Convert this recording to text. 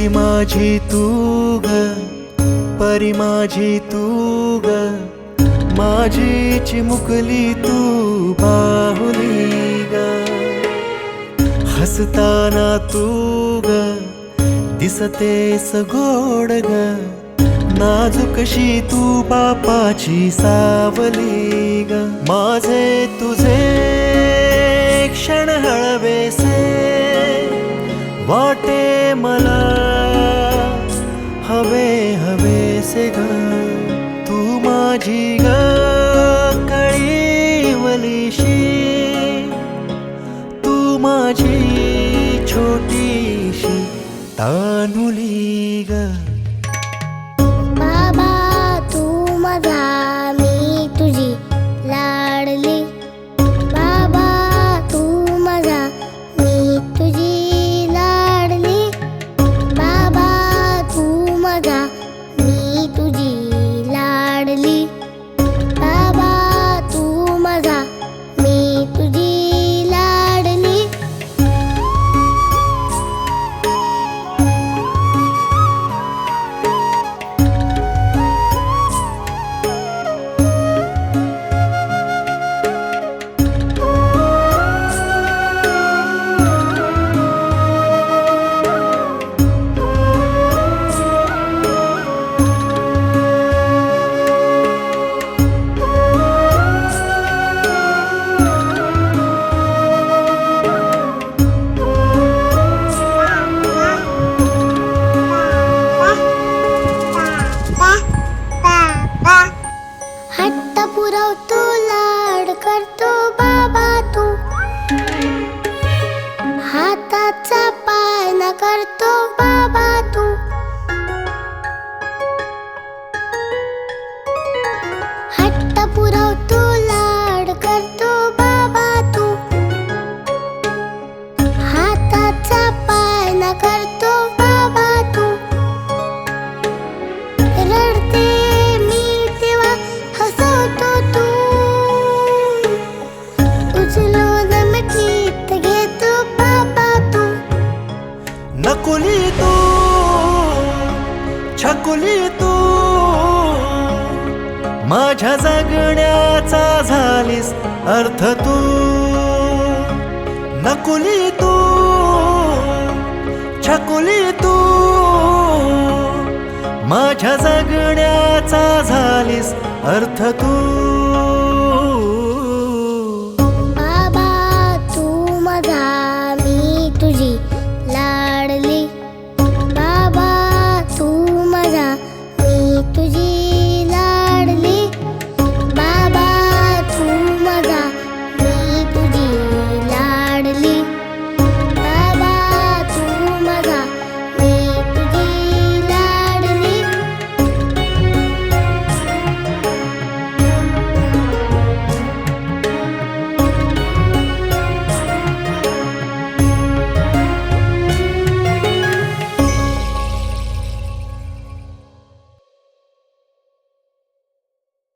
कळी माझी तू ग परी माझी तू ग. माझी चिमुकली तू बाहुली ग. हसताना तू ग दिसते सगोड ग. नाजूकशी तू बापाची सावली ग. माझे तुझे क्षण हळवेसे वाटे मला తానులీగా पुरवतो लाड करतो बाबा तू. हाताचा पाय न करतो बा छकुली तू माझ्या जगण्याचा झालीस अर्थ तू. नकुली तू छकुली तू माझ्या जगण्याचा झालीस अर्थ तू.